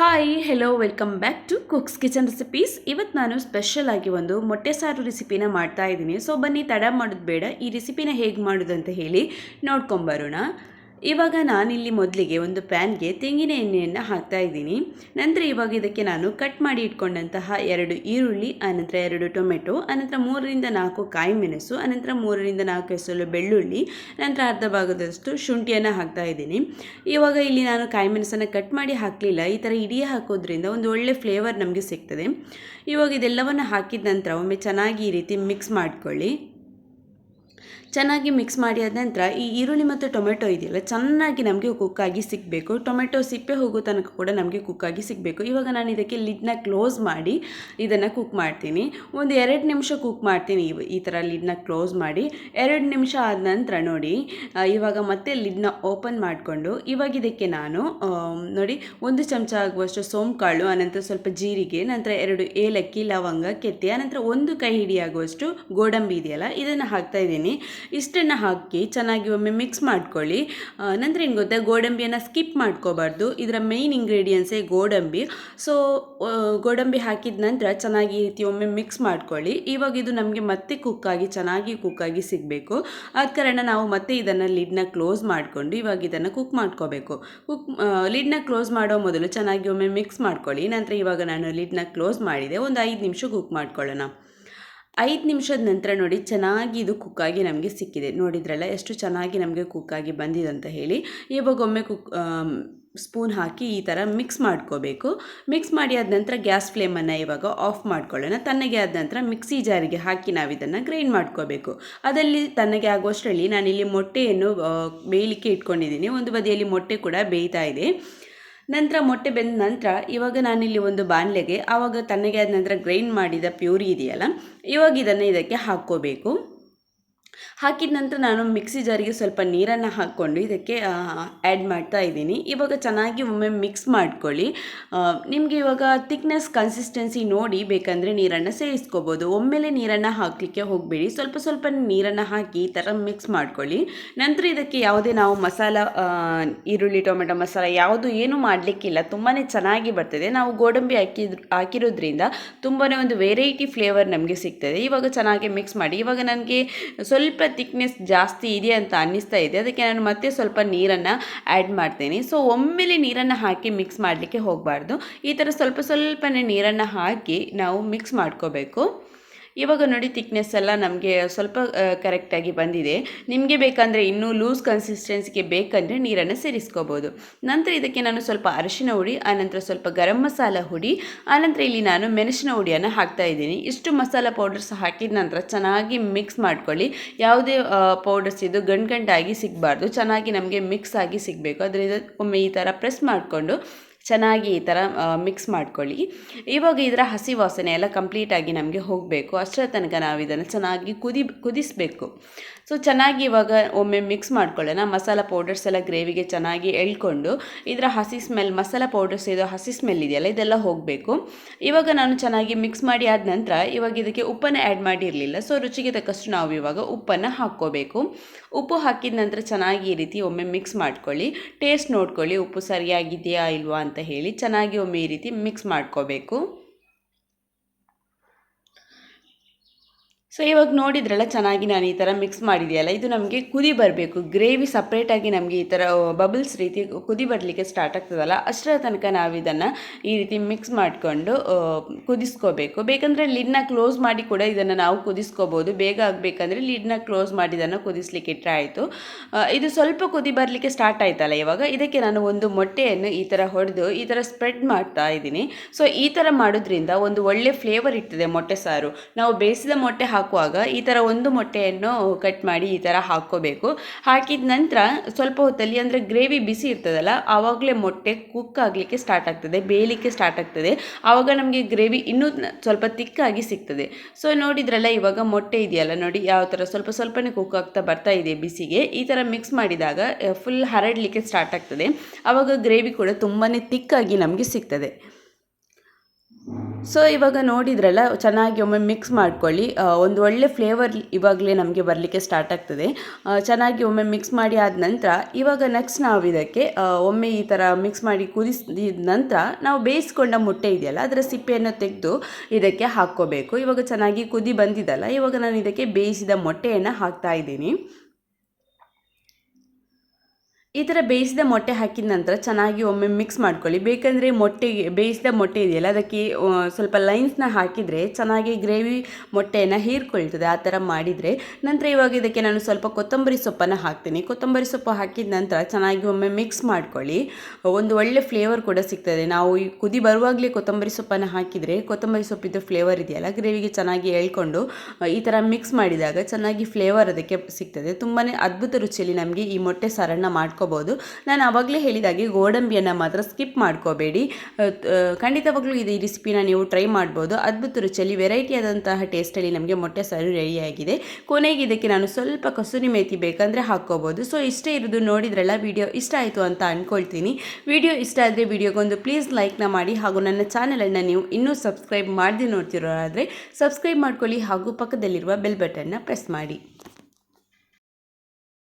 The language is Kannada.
Hi hello welcome back to cooks kitchen recipes ಇವತ್ತು ನಾನು ಸ್ಪೆಷಲ್ ಆಗಿ ಒಂದು ಮೊಟ್ಟೆ ಸಾರು ರೆಸಿಪಿನ ಮಾಡ್ತಾ ಇದ್ದೀನಿ. ಸೊ ಬನ್ನಿ, ತಡ ಮಾಡೋದು ಬೇಡ. ಈ ರೆಸಿಪಿನ ಹೇಗೆ ಮಾಡೋದು ಅಂತ ಹೇಳಿ ನೋಡ್ಕೊಂಬರೋಣ ಇವಾಗ ನಾನಿಲ್ಲಿ ಮೊದಲಿಗೆ ಒಂದು ಪ್ಯಾನ್ಗೆ ತೆಂಗಿನ ಎಣ್ಣೆಯನ್ನು ಹಾಕ್ತಾ ಇದ್ದೀನಿ. ನಂತರ ಇವಾಗ ಇದಕ್ಕೆ ನಾನು ಕಟ್ ಮಾಡಿ ಇಟ್ಕೊಂಡಂತಹ ಎರಡು ಈರುಳ್ಳಿ, ಆನಂತರ ಎರಡು ಟೊಮೆಟೊ, ಆನಂತರ ಮೂರರಿಂದ ನಾಲ್ಕು ಕಾಯಿ ಮೆಣಸು, ಆನಂತರ ಮೂರರಿಂದ ನಾಲ್ಕು ಎಸಲು ಬೆಳ್ಳುಳ್ಳಿ, ನಂತರ ಅರ್ಧ ಭಾಗದಷ್ಟು ಶುಂಠಿಯನ್ನು ಹಾಕ್ತಾ ಇದ್ದೀನಿ. ಇವಾಗ ಇಲ್ಲಿ ನಾನು ಕಾಯಿ ಮೆಣಸನ್ನು ಕಟ್ ಮಾಡಿ ಹಾಕಲಿಲ್ಲ. ಈ ಥರ ಇಡೀ ಹಾಕೋದ್ರಿಂದ ಒಂದು ಒಳ್ಳೆ ಫ್ಲೇವರ್ ನಮಗೆ ಸಿಗ್ತದೆ. ಇವಾಗ ಇದೆಲ್ಲವನ್ನು ಹಾಕಿದ ನಂತರ ಒಮ್ಮೆ ಚೆನ್ನಾಗಿ ಈ ರೀತಿ ಮಿಕ್ಸ್ ಮಾಡ್ಕೊಳ್ಳಿ. ಚೆನ್ನಾಗಿ ಮಿಕ್ಸ್ ಮಾಡಿ ಆದ ನಂತರ ಈ ಈರುಳ್ಳಿ ಮತ್ತು ಟೊಮೆಟೊ ಇದೆಯಲ್ಲ, ಚೆನ್ನಾಗಿ ನಮಗೆ ಕುಕ್ಕಾಗಿ ಸಿಗಬೇಕು. ಟೊಮೆಟೊ ಸಿಪ್ಪೆ ಹೋಗೋ ತನಕ ಕೂಡ ನಮಗೆ ಕುಕ್ಕಾಗಿ ಸಿಗಬೇಕು. ಇವಾಗ ನಾನು ಇದಕ್ಕೆ ಲಿಡ್ನ ಕ್ಲೋಸ್ ಮಾಡಿ ಇದನ್ನು ಕುಕ್ ಮಾಡ್ತೀನಿ. ಒಂದು ಎರಡು ನಿಮಿಷ ಕುಕ್ ಮಾಡ್ತೀನಿ ಈ ಥರ ಲಿಡ್ನ ಕ್ಲೋಸ್ ಮಾಡಿ. ಎರಡು ನಿಮಿಷ ಆದ ನಂತರ ನೋಡಿ ಇವಾಗ ಮತ್ತೆ ಲಿಡ್ನ ಓಪನ್ ಮಾಡಿಕೊಂಡು, ಇವಾಗ ಇದಕ್ಕೆ ನಾನು ನೋಡಿ ಒಂದು ಚಮಚ ಆಗುವಷ್ಟು ಸೋಂಕಾಳು, ಆನಂತರ ಸ್ವಲ್ಪ ಜೀರಿಗೆ, ನಂತರ ಎರಡು ಏಲಕ್ಕಿ, ಲವಂಗ, ಕೆತ್ತಿ, ಆನಂತರ ಒಂದು ಕೈ ಹಿಡಿಯಾಗುವಷ್ಟು ಗೋಡಂಬಿ ಇದೆಯಲ್ಲ, ಇದನ್ನು ಹಾಕ್ತಾ ಇದ್ದೀನಿ. ಇಷ್ಟನ್ನು ಹಾಕಿ ಚೆನ್ನಾಗಿ ಒಮ್ಮೆ ಮಿಕ್ಸ್ ಮಾಡ್ಕೊಳ್ಳಿ. ನಂತರ ಏನು ಗೊತ್ತಾ? ಗೋಡಂಬಿಯನ್ನು ಸ್ಕಿಪ್ ಮಾಡ್ಕೋಬಾರ್ದು. ಇದರ ಮೇಯ್ನ್ ಇಂಗ್ರೀಡಿಯೆಂಟ್ಸೇ ಗೋಡಂಬಿ. ಸೊ ಗೋಡಂಬಿ ಹಾಕಿದ ನಂತರ ಚೆನ್ನಾಗಿ ಈ ರೀತಿ ಒಮ್ಮೆ ಮಿಕ್ಸ್ ಮಾಡ್ಕೊಳ್ಳಿ. ಇವಾಗ ಇದು ನಮಗೆ ಮತ್ತೆ ಕುಕ್ಕಾಗಿ ಚೆನ್ನಾಗಿ ಕುಕ್ಕಾಗಿ ಸಿಗಬೇಕು. ಆದ ಕಾರಣ ನಾವು ಮತ್ತೆ ಇದನ್ನು ಲಿಡ್ನ ಕ್ಲೋಸ್ ಮಾಡಿಕೊಂಡು ಇವಾಗ ಇದನ್ನು ಕುಕ್ ಮಾಡ್ಕೋಬೇಕು. ಕುಕ್ ಲಿಡ್ನ ಕ್ಲೋಸ್ ಮಾಡೋ ಮೊದಲು ಚೆನ್ನಾಗಿ ಒಮ್ಮೆ ಮಿಕ್ಸ್ ಮಾಡ್ಕೊಳ್ಳಿ. ನಂತರ ಇವಾಗ ನಾನು ಲಿಡ್ನ ಕ್ಲೋಸ್ ಮಾಡಿದೆ. ಒಂದು ಐದು ನಿಮಿಷ ಕುಕ್ ಮಾಡ್ಕೊಳ್ಳೋಣ. ಐದು ನಿಮಿಷದ ನಂತರ ನೋಡಿ, ಚೆನ್ನಾಗಿ ಇದು ಕುಕ್ಕಾಗಿ ನಮಗೆ ಸಿಕ್ಕಿದೆ. ನೋಡಿದ್ರಲ್ಲ, ಎಷ್ಟು ಚೆನ್ನಾಗಿ ನಮಗೆ ಕುಕ್ಕಾಗಿ ಬಂದಿದೆ ಅಂತ ಹೇಳಿ. ಇವಾಗ ಒಮ್ಮೆ ಕುಕ್ ಸ್ಪೂನ್ ಹಾಕಿ ಈ ಥರ ಮಿಕ್ಸ್ ಮಾಡ್ಕೋಬೇಕು. ಮಿಕ್ಸ್ ಮಾಡಿ ಆದ ನಂತರ ಗ್ಯಾಸ್ ಫ್ಲೇಮನ್ನು ಇವಾಗ ಆಫ್ ಮಾಡ್ಕೊಳ್ಳೋಣ. ತಣ್ಣಗೆ ಆದ ನಂತರ ಮಿಕ್ಸಿ ಜಾರಿಗೆ ಹಾಕಿ ನಾವು ಇದನ್ನು ಗ್ರೈಂಡ್ ಮಾಡ್ಕೋಬೇಕು. ಅದರಲ್ಲಿ ತಣ್ಣಗೆ ಆಗುವಷ್ಟರಲ್ಲಿ ನಾನಿಲ್ಲಿ ಮೊಟ್ಟೆಯನ್ನು ಬೇಯಲಿಕ್ಕೆ ಇಟ್ಕೊಂಡಿದ್ದೀನಿ. ಒಂದು ಬದಿಯಲ್ಲಿ ಮೊಟ್ಟೆ ಕೂಡ ಬೇಯ್ತಾ ಇದೆ. ನಂತರ ಮೊಟ್ಟೆ ಬೆಂದ ನಂತರ ಇವಾಗ ನಾನಿಲ್ಲಿ ಒಂದು ಬಾಣಲೆಗೆ ಆವಾಗ ತಣ್ಣಗೆ ಆದ ನಂತರ ಗ್ರೈಂಡ್ ಮಾಡಿದ ಪ್ಯೂರಿ ಇದೆಯಲ್ಲ, ಇವಾಗ ಇದನ್ನು ಇದಕ್ಕೆ ಹಾಕ್ಕೋಬೇಕು. ಹಾಕಿದ ನಂತರ ನಾನು ಮಿಕ್ಸಿ ಜಾರಿಗೆ ಸ್ವಲ್ಪ ನೀರನ್ನು ಹಾಕ್ಕೊಂಡು ಇದಕ್ಕೆ ಆ್ಯಡ್ ಮಾಡ್ತಾ ಇದ್ದೀನಿ. ಇವಾಗ ಚೆನ್ನಾಗಿ ಒಮ್ಮೆ ಮಿಕ್ಸ್ ಮಾಡ್ಕೊಳ್ಳಿ. ನಿಮಗೆ ಇವಾಗ ತಿಕ್ನೆಸ್ ಕನ್ಸಿಸ್ಟೆನ್ಸಿ ನೋಡಿ ಬೇಕಂದರೆ ನೀರನ್ನು ಸೇರಿಸ್ಕೋಬೋದು. ಒಮ್ಮೆಲೆ ನೀರನ್ನು ಹಾಕಲಿಕ್ಕೆ ಹೋಗಬೇಡಿ. ಸ್ವಲ್ಪ ಸ್ವಲ್ಪ ನೀರನ್ನು ಹಾಕಿ ಈ ಥರ ಮಿಕ್ಸ್ ಮಾಡ್ಕೊಳ್ಳಿ. ನಂತರ ಇದಕ್ಕೆ ಯಾವುದೇ ನಾವು ಮಸಾಲ ಈರುಳ್ಳಿ, ಟೊಮೆಟೊ ಮಸಾಲ ಯಾವುದು ಏನು ಮಾಡಲಿಕ್ಕಿಲ್ಲ. ತುಂಬಾ ಚೆನ್ನಾಗಿ ಬರ್ತದೆ. ನಾವು ಗೋಡಂಬಿ ಹಾಕಿದ್ ಹಾಕಿರೋದ್ರಿಂದ ತುಂಬಾ ಒಂದು ವೆರೈಟಿ ಫ್ಲೇವರ್ ನಮಗೆ ಸಿಗ್ತದೆ. ಇವಾಗ ಚೆನ್ನಾಗಿ ಮಿಕ್ಸ್ ಮಾಡಿ. ಇವಾಗ ನನಗೆ ಸ್ವಲ್ಪ ತಿಕ್ನೆಸ್ ಜಾಸ್ತಿ ಇದೆ ಅಂತ ಅನ್ನಿಸ್ತಾ ಇದೆ. ಅದಕ್ಕೆ ನಾನು ಮತ್ತೆ ಸ್ವಲ್ಪ ನೀರನ್ನು ಆ್ಯಡ್ ಮಾಡ್ತೀನಿ. ಸೊ ಒಮ್ಮೆಲೆ ನೀರನ್ನು ಹಾಕಿ ಮಿಕ್ಸ್ ಮಾಡಲಿಕ್ಕೆ ಹೋಗಬಾರ್ದು. ಈ ಥರ ಸ್ವಲ್ಪ ಸ್ವಲ್ಪನೇ ನೀರನ್ನು ಹಾಕಿ ನಾವು ಮಿಕ್ಸ್ ಮಾಡ್ಕೋಬೇಕು. ಇವಾಗ ನೋಡಿ ತಿಕ್ನೆಸ್ ಎಲ್ಲ ನಮಗೆ ಸ್ವಲ್ಪ ಕರೆಕ್ಟಾಗಿ ಬಂದಿದೆ. ನಿಮಗೆ ಬೇಕಂದರೆ ಇನ್ನೂ ಲೂಸ್ ಕನ್ಸಿಸ್ಟೆನ್ಸಿಗೆ ಬೇಕಂದರೆ ನೀರನ್ನು ಸೇರಿಸ್ಕೋಬೋದು. ನಂತರ ಇದಕ್ಕೆ ನಾನು ಸ್ವಲ್ಪ ಅರಿಶಿನ ಹುಡಿ, ಆನಂತರ ಸ್ವಲ್ಪ ಗರಂ ಮಸಾಲ ಹುಡಿ, ಆನಂತರ ಇಲ್ಲಿ ನಾನು ಮೆಣಸಿನ ಹುಡಿಯನ್ನು ಹಾಕ್ತಾ ಇದ್ದೀನಿ. ಇಷ್ಟು ಮಸಾಲ ಪೌಡರ್ಸ್ ಹಾಕಿದ ನಂತರ ಚೆನ್ನಾಗಿ ಮಿಕ್ಸ್ ಮಾಡ್ಕೊಳ್ಳಿ. ಯಾವುದೇ ಪೌಡರ್ಸ್ ಇದು ಗಂಟು ಗಂಟಾಗಿ ಸಿಗಬಾರ್ದು. ಚೆನ್ನಾಗಿ ನಮಗೆ ಮಿಕ್ಸ್ ಆಗಿ ಸಿಗಬೇಕು. ಅದರಿಂದ ಒಮ್ಮೆ ಈ ಥರ ಪ್ರೆಸ್ ಮಾಡಿಕೊಂಡು ಚೆನ್ನಾಗಿ ಈ ಥರ ಮಿಕ್ಸ್ ಮಾಡ್ಕೊಳ್ಳಿ. ಇವಾಗ ಇದರ ಹಸಿ ವಾಸನೆ ಎಲ್ಲ ಕಂಪ್ಲೀಟಾಗಿ ನಮಗೆ ಹೋಗಬೇಕು. ಅಷ್ಟರ ತನಕ ನಾವು ಇದನ್ನು ಚೆನ್ನಾಗಿ ಕುದಿ, ಕುದಿಸಬೇಕು. ಸೊ ಚೆನ್ನಾಗಿ ಇವಾಗ ಒಮ್ಮೆ ಮಿಕ್ಸ್ ಮಾಡ್ಕೊಳ್ಳೋಣ. ಮಸಾಲ ಪೌಡರ್ಸ್ ಎಲ್ಲ ಗ್ರೇವಿಗೆ ಚೆನ್ನಾಗಿ ಎಳ್ಕೊಂಡು, ಇದರ ಹಸಿ ಸ್ಮೆಲ್ ಮಸಾಲ ಪೌಡರ್ಸ್ ಇದು ಹಸಿ ಸ್ಮೆಲ್ ಇದೆಯಲ್ಲ, ಇದೆಲ್ಲ ಹೋಗಬೇಕು. ಇವಾಗ ನಾನು ಚೆನ್ನಾಗಿ ಮಿಕ್ಸ್ ಮಾಡಿ ಆದ ನಂತರ, ಇವಾಗ ಇದಕ್ಕೆ ಉಪ್ಪನ್ನು ಆ್ಯಡ್ ಮಾಡಿರಲಿಲ್ಲ. ಸೊ ರುಚಿಗೆ ತಕ್ಕಷ್ಟು ನಾವು ಇವಾಗ ಉಪ್ಪನ್ನು ಹಾಕ್ಕೋಬೇಕು. ಉಪ್ಪು ಹಾಕಿದ ನಂತರ ಚೆನ್ನಾಗಿ ಈ ರೀತಿ ಒಮ್ಮೆ ಮಿಕ್ಸ್ ಮಾಡ್ಕೊಳ್ಳಿ. ಟೇಸ್ಟ್ ನೋಡ್ಕೊಳ್ಳಿ, ಉಪ್ಪು ಸರಿಯಾಗಿದೆಯಾ, ಇಲ್ವಾ ಅಂತ ಹೇಳಿ ಚೆನ್ನಾಗಿ ಒಮ್ಮೆ ಈ ರೀತಿ ಮಿಕ್ಸ್ ಮಾಡ್ಕೋಬೇಕು. ಸೊ ಇವಾಗ ನೋಡಿದ್ರಲ್ಲ ಚೆನ್ನಾಗಿ ನಾನು ಈ ಥರ ಮಿಕ್ಸ್ ಮಾಡಿದೆಯಲ್ಲ, ಇದು ನಮಗೆ ಕುದಿ ಬರಬೇಕು. ಗ್ರೇವಿ ಸಪ್ರೇಟಾಗಿ ನಮಗೆ ಈ ಥರ ಬಬಲ್ಸ್ ರೀತಿ ಕುದಿ ಬರಲಿಕ್ಕೆ ಸ್ಟಾರ್ಟ್ ಆಗ್ತದಲ್ಲ, ಅಷ್ಟರ ತನಕ ನಾವು ಇದನ್ನು ಈ ರೀತಿ ಮಿಕ್ಸ್ ಮಾಡಿಕೊಂಡು ಕುದಿಸ್ಕೋಬೇಕು. ಬೇಕಂದರೆ ಲಿಡ್ನ ಕ್ಲೋಸ್ ಮಾಡಿ ಕೂಡ ಇದನ್ನು ನಾವು ಕುದಿಸ್ಕೋಬೋದು. ಬೇಗ ಆಗಬೇಕಂದ್ರೆ ಲಿಡ್ನ ಕ್ಲೋಸ್ ಮಾಡಿ ಇದನ್ನು ಕುದಿಸ್ಲಿಕ್ಕೆ ಇಟ್ಟರೆ ಆಯಿತು. ಇದು ಸ್ವಲ್ಪ ಕುದಿ ಬರಲಿಕ್ಕೆ ಸ್ಟಾರ್ಟ್ ಆಯ್ತಲ್ಲ ಇವಾಗ. ಇದಕ್ಕೆ ನಾನು ಒಂದು ಮೊಟ್ಟೆಯನ್ನು ಈ ಥರ ಹೊಡೆದು ಈ ಥರ ಸ್ಪ್ರೆಡ್ ಮಾಡ್ತಾ ಇದ್ದೀನಿ. ಸೊ ಈ ಥರ ಮಾಡೋದ್ರಿಂದ ಒಂದು ಒಳ್ಳೆ ಫ್ಲೇವರ್ ಇರ್ತದೆ ಮೊಟ್ಟೆ ಸಾರು. ನಾವು ಬೇಯಿಸಿದ ಮೊಟ್ಟೆ ಹಾಕುವಾಗ ಈ ಥರ ಒಂದು ಮೊಟ್ಟೆಯನ್ನು ಕಟ್ ಮಾಡಿ ಈ ಥರ ಹಾಕ್ಕೋಬೇಕು. ಹಾಕಿದ ನಂತರ ಸ್ವಲ್ಪ ಹೊತ್ತಲ್ಲಿ ಅಂದರೆ ಗ್ರೇವಿ ಬಿಸಿ ಇರ್ತದಲ್ಲ, ಆವಾಗಲೇ ಮೊಟ್ಟೆ ಕುಕ್ ಆಗಲಿಕ್ಕೆ ಸ್ಟಾರ್ಟ್ ಆಗ್ತದೆ, ಬೇಯಲಿಕ್ಕೆ ಸ್ಟಾರ್ಟ್ ಆಗ್ತದೆ. ಆವಾಗ ನಮಗೆ ಗ್ರೇವಿ ಇನ್ನೂ ಸ್ವಲ್ಪ ತಿಕ್ಕಾಗಿ ಸಿಗ್ತದೆ. ಸೊ ನೋಡಿದ್ರಲ್ಲ, ಇವಾಗ ಮೊಟ್ಟೆ ಇದೆಯಲ್ಲ ನೋಡಿ, ಯಾವ ಥರ ಸ್ವಲ್ಪ ಸ್ವಲ್ಪನೇ ಕುಕ್ ಆಗ್ತಾ ಬರ್ತಾ ಇದೆ ಬಿಸಿಗೆ. ಈ ಥರ ಮಿಕ್ಸ್ ಮಾಡಿದಾಗ ಫುಲ್ ಹರಡಲಿಕ್ಕೆ ಸ್ಟಾರ್ಟ್ ಆಗ್ತದೆ. ಆವಾಗ ಗ್ರೇವಿ ಕೂಡ ತುಂಬಾ ತಿಕ್ಕಾಗಿ ನಮಗೆ ಸಿಗ್ತದೆ. ಸೊ ಇವಾಗ ನೋಡಿದ್ರಲ್ಲ, ಚೆನ್ನಾಗಿ ಒಮ್ಮೆ ಮಿಕ್ಸ್ ಮಾಡ್ಕೊಳ್ಳಿ. ಒಂದು ಒಳ್ಳೆ ಫ್ಲೇವರ್ ಇವಾಗಲೇ ನಮಗೆ ಬರಲಿಕ್ಕೆ ಸ್ಟಾರ್ಟ್ ಆಗ್ತದೆ. ಚೆನ್ನಾಗಿ ಒಮ್ಮೆ ಮಿಕ್ಸ್ ಮಾಡಿ ಆದ ನಂತರ, ಇವಾಗ ನೆಕ್ಸ್ಟ್ ನಾವು ಇದಕ್ಕೆ ಒಮ್ಮೆ ಈ ಥರ ಮಿಕ್ಸ್ ಮಾಡಿ ಕುದಿಸಿದ ನಂತರ, ನಾವು ಬೇಯಿಸ್ಕೊಂಡ ಮೊಟ್ಟೆ ಇದೆಯಲ್ಲ, ಅದರ ಸಿಪ್ಪೆಯನ್ನು ತೆಗೆದು ಇದಕ್ಕೆ ಹಾಕ್ಕೋಬೇಕು. ಇವಾಗ ಚೆನ್ನಾಗಿ ಕುದಿ ಬಂದಿದ್ದಲ್ಲ ಇವಾಗ ನಾನು ಇದಕ್ಕೆ ಬೇಯಿಸಿದ ಮೊಟ್ಟೆಯನ್ನು ಹಾಕ್ತಾ ಇದ್ದೀನಿ. ಈ ಥರ ಬೇಯಿಸಿದ ಮೊಟ್ಟೆ ಹಾಕಿದ ನಂತರ ಚೆನ್ನಾಗಿ ಒಮ್ಮೆ ಮಿಕ್ಸ್ ಮಾಡ್ಕೊಳ್ಳಿ. ಬೇಕಂದರೆ ಮೊಟ್ಟೆಗೆ, ಬೇಯಿಸಿದ ಮೊಟ್ಟೆ ಇದೆಯಲ್ಲ, ಅದಕ್ಕೆ ಸ್ವಲ್ಪ ಲೈನ್ಸ್ನ ಹಾಕಿದರೆ ಚೆನ್ನಾಗಿ ಗ್ರೇವಿ ಮೊಟ್ಟೆಯನ್ನು ಹೀರ್ಕೊಳ್ತದೆ. ಆ ಥರ ಮಾಡಿದರೆ ನಂತರ ಇವಾಗ ಇದಕ್ಕೆ ನಾನು ಸ್ವಲ್ಪ ಕೊತ್ತಂಬರಿ ಸೊಪ್ಪನ್ನು ಹಾಕ್ತೀನಿ. ಕೊತ್ತಂಬರಿ ಸೊಪ್ಪು ಹಾಕಿದ ನಂತರ ಚೆನ್ನಾಗಿ ಒಮ್ಮೆ ಮಿಕ್ಸ್ ಮಾಡ್ಕೊಳ್ಳಿ. ಒಂದು ಒಳ್ಳೆ ಫ್ಲೇವರ್ ಕೂಡ ಸಿಗ್ತದೆ. ನಾವು ಈ ಕುದಿ ಬರುವಾಗಲೇ ಕೊತ್ತಂಬರಿ ಸೊಪ್ಪನ್ನು ಹಾಕಿದರೆ ಕೊತ್ತಂಬರಿ ಸೊಪ್ಪಿದ್ದು ಫ್ಲೇವರ್ ಇದೆಯಲ್ಲ ಗ್ರೇವಿಗೆ ಚೆನ್ನಾಗಿ ಎಳ್ಕೊಂಡು ಈ ಥರ ಮಿಕ್ಸ್ ಮಾಡಿದಾಗ ಚೆನ್ನಾಗಿ ಫ್ಲೇವರ್ ಅದಕ್ಕೆ ಸಿಗ್ತದೆ. ತುಂಬಾ ಅದ್ಭುತ ರುಚಿಯಲ್ಲಿ ನಮಗೆ ಈ ಮೊಟ್ಟೆ ಸಾರನ್ನು ಮಾಡ್ಕೋಬೋದು. ನಾನು ಆವಾಗಲೇ ಹೇಳಿದಾಗೆ ಗೋಡಂಬಿಯನ್ನು ಮಾತ್ರ ಸ್ಕಿಪ್ ಮಾಡ್ಕೋಬೇಡಿ. ಖಂಡಿತವಾಗಲೂ ಇದು ಈ ರೆಸಿಪಿನ ನೀವು ಟ್ರೈ ಮಾಡ್ಬೋದು. ಅದ್ಭುತ ರುಚಿಯಲ್ಲಿ ವೆರೈಟಿ ಆದಂತಹ ಟೇಸ್ಟಲ್ಲಿ ನಮಗೆ ಮೊಟ್ಟೆ ಸಾರು ರೆಡಿಯಾಗಿದೆ ಕೊನೆಗೆ ಇದಕ್ಕೆ ನಾನು ಸ್ವಲ್ಪ ಕಸೂರಿ ಮೇತಿ ಬೇಕಂದರೆ ಹಾಕ್ಕೋಬೋದು. ಸೊ ಇಷ್ಟೇ ಇರೋದು ನೋಡಿದ್ರಲ್ಲ ವಿಡಿಯೋ ಇಷ್ಟ ಆಯಿತು ಅಂತ ಅಂದ್ಕೊಳ್ತೀನಿ ವಿಡಿಯೋ ಇಷ್ಟ ಆದರೆ ವಿಡಿಯೋಗೊಂದು ಪ್ಲೀಸ್ ಲೈಕ್ನ ಮಾಡಿ ಹಾಗೂ ನನ್ನ ಚಾನಲನ್ನು ನೀವು ಇನ್ನೂ ಸಬ್ಸ್ಕ್ರೈಬ್ ಮಾಡದೆ ನೋಡ್ತಿರೋರಾದರೆ ಸಬ್ಸ್ಕ್ರೈಬ್ ಮಾಡ್ಕೊಳ್ಳಿ ಹಾಗೂ ಪಕ್ಕದಲ್ಲಿರುವ ಬೆಲ್ ಬಟನ್ನ ಪ್ರೆಸ್ ಮಾಡಿ.